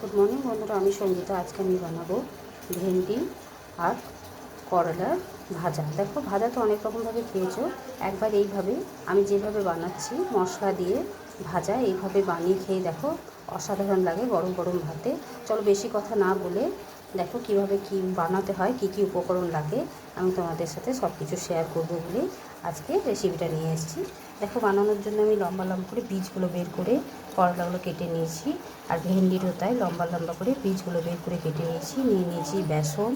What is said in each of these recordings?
Good morning বন্ধুরা, আমি সঙ্গীতা। আজকে আমি বানাবো ভেন্ডি আর করলার ভাজা। দেখো, ভাজা তো অনেক রকমভাবে খেয়েছো। একবার এইভাবে আমি যেভাবে বানাচ্ছি, মশলা দিয়ে ভাজা, এইভাবে বানিয়ে খেয়ে দেখো, অসাধারণ লাগে গরম গরম ভাতে। চলো, বেশি কথা না বলে দেখো কীভাবে কি বানাতে হয়, কি কি উপকরণ লাগে। আমি তোমাদের সাথে সব কিছু শেয়ার করব বলে আজকে রেসিপিটা নিয়ে এসেছি। দেখো বানানোর জন্য আমি লম্বা লম্বা করে বীজগুলো বের করে করলাগুলো কেটে নিয়েছি। আর ভেন্ডিরও তাই লম্বা লম্বা করে বীজগুলো বের করে কেটে নিয়েছি। নিয়ে নিয়েছি বেসন,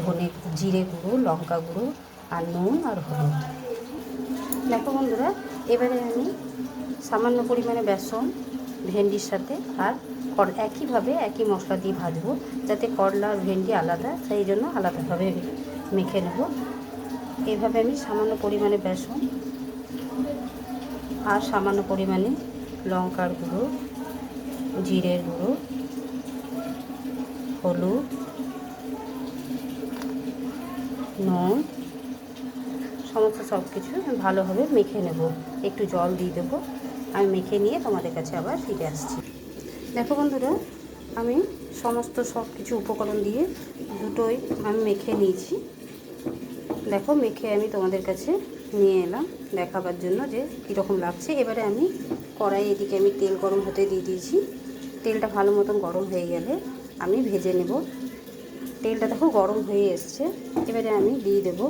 ধনে, জিরে গুঁড়ো, লঙ্কা গুঁড়ো আর নুন আর হলুদ। দেখো বন্ধুরা, এবারে আমি সামান্য পরিমাণে বেসন, ভেন্ডির সাথে আর একইভাবে একই মশলা দিয়ে ভাজবো, যাতে করলা আর ভেন্ডি আলাদা, সেই জন্য আলাদাভাবে মেখে নেব। এইভাবে আমি সামান্য পরিমাণে বেসন আর সামান্য পরিমাণে লঙ্কার গুঁড়ো, জিরের গুঁড়ো, হলুদ, নুন, সমস্ত সব কিছু ভালোভাবে মেখে নেব। একটু জল দিয়ে দেবো। আমি মেখে নিয়ে তোমাদের কাছে আবার ফিরে আসছি। দেখো বন্ধুরা, আমি সমস্ত সব কিছু উপকরণ দিয়ে দুটোই আমি মেখে নিয়েছি। দেখো, মেখে আমি তোমাদের কাছে নিয়ে এলাম দেখাবার জন্য যে কীরকম লাগছে। এবারে আমি কড়াই এদিকে আমি তেল গরম হতে দিয়ে দিয়েছি। তেলটা ভালো মতন গরম হয়ে গেলে আমি ভেজে নেব। তেলটা দেখো গরম হয়ে এসছে। এবারে আমি দিয়ে দেবো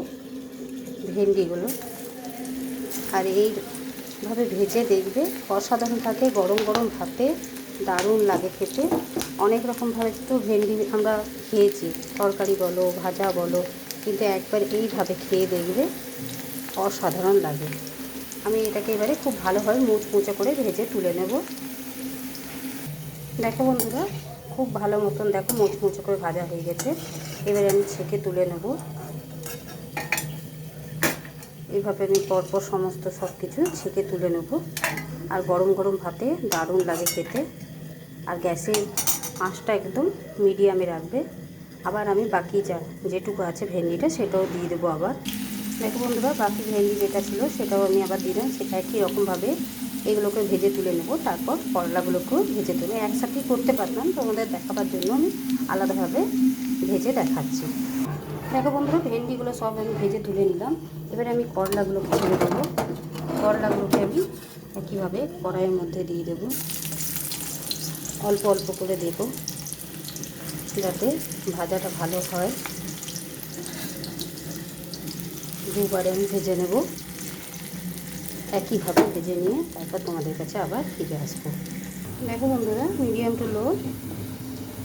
ভেন্ডিগুলো। আর এইভাবে ভেজে দেখবে অসাধারণ থাকে, গরম গরম ভাতে দারুণ লাগে খেতে। অনেক রকমভাবে তো ভেন্ডি আমরা খেয়েছি, তরকারি বলো, ভাজা বলো, কিন্তু একবার এইভাবে খেয়ে দেখবে অসাধারণ লাগে। আমি এটাকে এবারে খুব ভালোভাবে মুচমুচে করে ভেজে তুলে নেব। দেখো বন্ধুরা, খুব ভালো মতন দেখো মুচমুচে করে ভাজা হয়ে গেছে। এবারে আমি ছেঁকে তুলে নেব। এইভাবে আমি পরপর সমস্ত সব কিছু ছেঁকে তুলে নেব। আর গরম গরম ভাতে দারুণ লাগে খেতে। আর গ্যাসের আঁচটা একদম মিডিয়ামে রাখবে। আবার আমি বাকি যা যেটুকু আছে ভেন্ডিটা সেটাও দিয়ে দেবো আবার। দেখো বন্ধুরা, বাকি ভেন্ডি যেটা ছিল সেটাও আমি আবার দিলাম। সেটা একই রকমভাবে এগুলোকে ভেজে তুলে নেব, তারপর করলাগুলোকেও ভেজে তুলে একসাথেই করতে পারতাম তোমাদের দেখাবার জন্য আমি আলাদাভাবে ভেজে দেখাচ্ছি। দেখো বন্ধুরা, ভেন্ডিগুলো সব আমি ভেজে তুলে নিলাম। এবারে আমি করলাগুলোকে ছেড়ে দেবো করলাগুলোকে আমি একইভাবে কড়াইয়ের মধ্যে দিয়ে দেবো। অল্প অল্প করে দেবো, যাতে ভাজাটা ভালো হয়। দুবারে আমি ভেজে নেব। একইভাবে ভেজে নিয়ে তারপর তোমাদের কাছে আবার ফিরে আসব। দেখো বন্ধুরা মিডিয়াম টু লো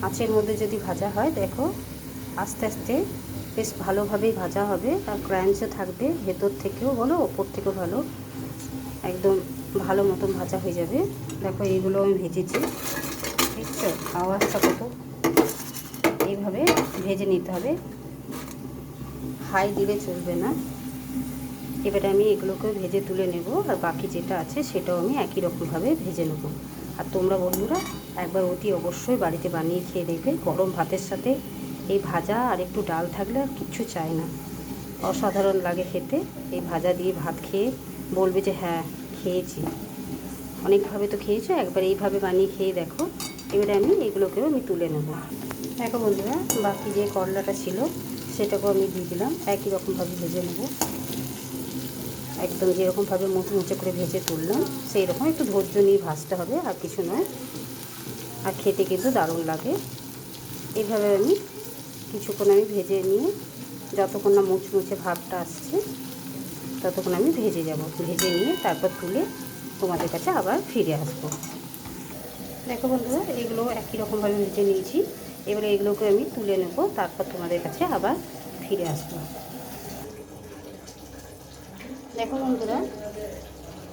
আঁচের মধ্যে যদি ভাজা হয়, দেখো আস্তে আস্তে বেশ ভালোভাবেই ভাজা হবে। আর ক্রাঞ্চও থাকবে। ভেতর থেকেও ভালো ওপর থেকেও ভালো। একদম ভালো মতন ভাজা হয়ে যাবে। দেখো এইগুলো আমি ভেজেছি। দেখছ? আওয়াজটা কত? এইভাবে ভেজে নিতে হবে। হাই দিলে চলবে না। এবারে আমি এগুলোকে ভেজে তুলে নেব আর বাকি যেটা আছে সেটাও আমি একই রকমভাবে ভেজে নেব। আর তোমরা বন্ধুরা একবার অতি অবশ্যই বাড়িতে বানিয়ে খেয়ে দেখবে, গরম ভাতের সাথে এই ভাজা আর একটু ডাল থাকলে আর কিচ্ছু চাই না। অসাধারণ লাগে খেতে। এই ভাজা দিয়ে ভাত খেয়ে বলবে যে হ্যাঁ খেয়েছি। অনেকভাবে তো খেয়েছো, একবার এইভাবে বানিয়ে খেয়ে দেখো। এবারে আমি এগুলোকেও আমি তুলে নেব। দেখো বন্ধুরা, বাকি যে করলাটা ছিল সেটাকেও আমি দিয়ে দিলাম। একই রকমভাবে ভেজে নেব। একদম যেরকমভাবে মুচে মুচে করে ভেজে তুললাম সেই রকম একটু ধৈর্য নিয়ে ভাজতে হবে, আর কিছু নয়। আর খেতে কিন্তু দারুণ লাগে। এইভাবে আমি কিছুক্ষণ আমি ভেজে নিয়ে, যতক্ষণ না মুচমুচে ভাবটা আসছে, ততক্ষণ আমি ভেজে যাব। ভেজে নিয়ে তারপর তুলে তোমাদের কাছে আবার ফিরে আসব। দেখো বন্ধুরা, এগুলো একই রকমভাবে ভেজে নিয়েছি। এবারে এগুলোকে আমি তুলে নেব, তারপর তোমাদের কাছে আবার ফিরে আসব। দেখো বন্ধুরা,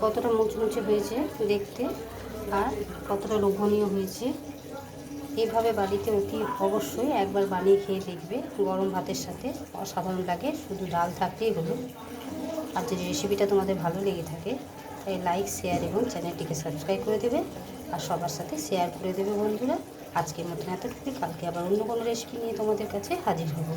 কতটা মুচমুচে হয়েছে দেখতে আর কতটা লোভনীয় হয়েছে। এভাবে বাড়িতে অতি অবশ্যই একবার বানিয়ে খেয়ে দেখবে গরম ভাতের সাথে। অসাধারণ লাগে, শুধু ডাল থাকলেই হলো। আর যদি রেসিপিটা তোমাদের ভালো লেগে থাকে, তাই লাইক শেয়ার এবং চ্যানেলটিকে সাবস্ক্রাইব করে দেবে। আর সবার সাথে শেয়ার করে দেবে বন্ধুরা। আজকের মতন এতটুকুই। কালকে আবার অন্য কোনো রেসিপি নিয়ে তোমাদের কাছে হাজির হব।